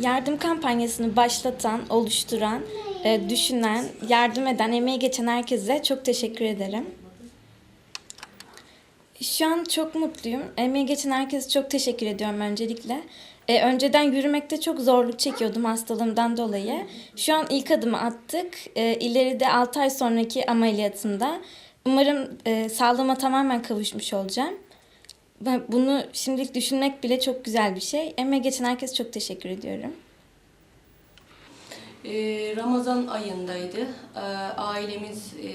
Yardım kampanyasını başlatan, oluşturan, e, düşünen, yardım eden, emeği geçen herkese çok teşekkür ederim. Şu an çok mutluyum. Emeği geçen herkese çok teşekkür ediyorum öncelikle. E, önceden yürümekte çok zorluk çekiyordum hastalığımdan dolayı. Şu an ilk adımı attık. E, ileride 6 ay sonraki ameliyatımda umarım e, sağlığıma tamamen kavuşmuş olacağım. Bunu şimdilik düşünmek bile çok güzel bir şey. Emeği geçen herkese çok teşekkür ediyorum. Ee, Ramazan ayındaydı. Ee, Ailemiz e,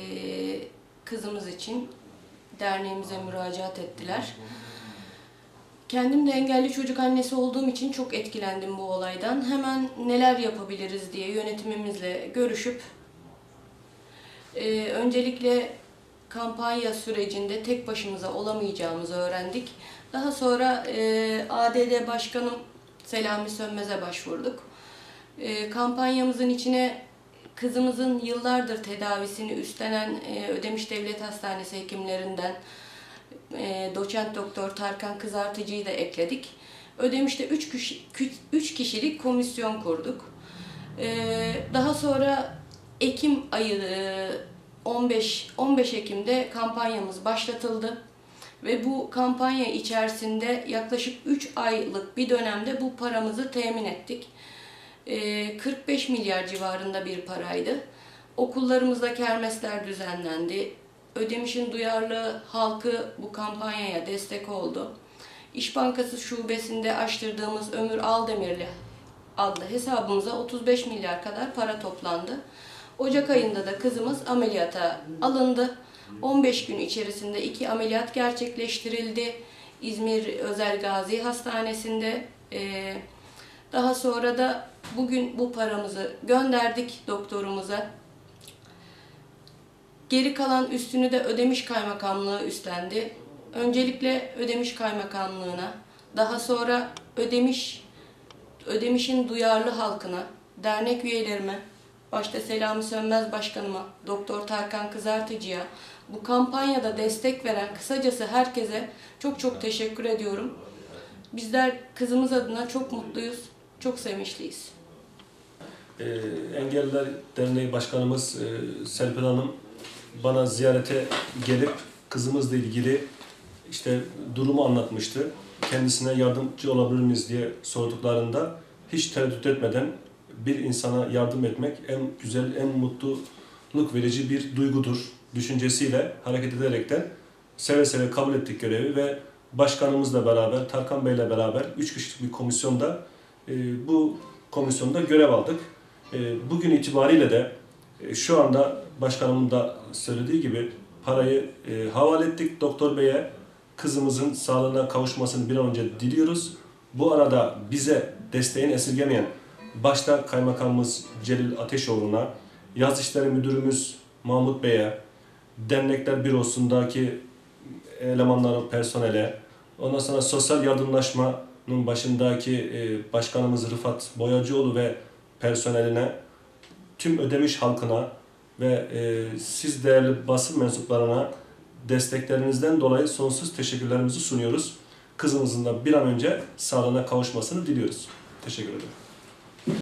kızımız için derneğimize müracaat ettiler. Kendim de engelli çocuk annesi olduğum için çok etkilendim bu olaydan. Hemen neler yapabiliriz diye yönetimimizle görüşüp e, öncelikle kampanya sürecinde tek başımıza olamayacağımızı öğrendik. Daha sonra e, ADD Başkanım Selami Sönmez'e başvurduk. E, kampanyamızın içine kızımızın yıllardır tedavisini üstlenen e, Ödemiş Devlet Hastanesi hekimlerinden e, doçent doktor Tarkan Kızartıcı'yı da ekledik. Ödemiş'te 3 kişi, 3 kişilik komisyon kurduk. E, daha sonra Ekim ayı e, 15 15 Ekim'de kampanyamız başlatıldı. Ve bu kampanya içerisinde yaklaşık 3 aylık bir dönemde bu paramızı temin ettik. Ee, 45 milyar civarında bir paraydı. Okullarımızda kermesler düzenlendi. Ödemiş'in duyarlı halkı bu kampanyaya destek oldu. İş Bankası şubesinde açtırdığımız Ömür Aldemirli adlı hesabımıza 35 milyar kadar para toplandı. Ocak ayında da kızımız ameliyata alındı. 15 gün içerisinde iki ameliyat gerçekleştirildi. İzmir Özel Gazi Hastanesi'nde. Ee, daha sonra da bugün bu paramızı gönderdik doktorumuza. Geri kalan üstünü de Ödemiş Kaymakamlığı üstlendi. Öncelikle Ödemiş Kaymakamlığı'na, daha sonra Ödemiş Ödemiş'in duyarlı halkına, dernek üyelerime, başta Selami Sönmez Başkanıma, Doktor Tarkan Kızartıcı'ya, bu kampanyada destek veren kısacası herkese çok çok teşekkür ediyorum. Bizler kızımız adına çok mutluyuz, çok sevinçliyiz. Ee, Engelliler Derneği Başkanımız e, Serpil Hanım bana ziyarete gelip kızımızla ilgili işte durumu anlatmıştı. Kendisine yardımcı olabilir miyiz diye sorduklarında hiç tereddüt etmeden bir insana yardım etmek en güzel, en mutluluk verici bir duygudur. Düşüncesiyle hareket ederekten seve seve kabul ettik görevi ve başkanımızla beraber, Tarkan Bey'le beraber üç kişilik bir komisyonda e, bu komisyonda görev aldık. E, bugün itibariyle de e, şu anda başkanımın da söylediği gibi parayı e, havale ettik doktor beye. Kızımızın sağlığına kavuşmasını bir an önce diliyoruz. Bu arada bize desteğini esirgemeyen başta kaymakamımız Celil Ateşoğlu'na, yaz işleri müdürümüz Mahmut Bey'e, dernekler bürosundaki elemanları, personele, ondan sonra sosyal yardımlaşmanın başındaki e, başkanımız Rıfat Boyacıoğlu ve personeline, tüm ödemiş halkına ve e, siz değerli basın mensuplarına desteklerinizden dolayı sonsuz teşekkürlerimizi sunuyoruz. Kızımızın da bir an önce sağlığına kavuşmasını diliyoruz. Teşekkür ederim.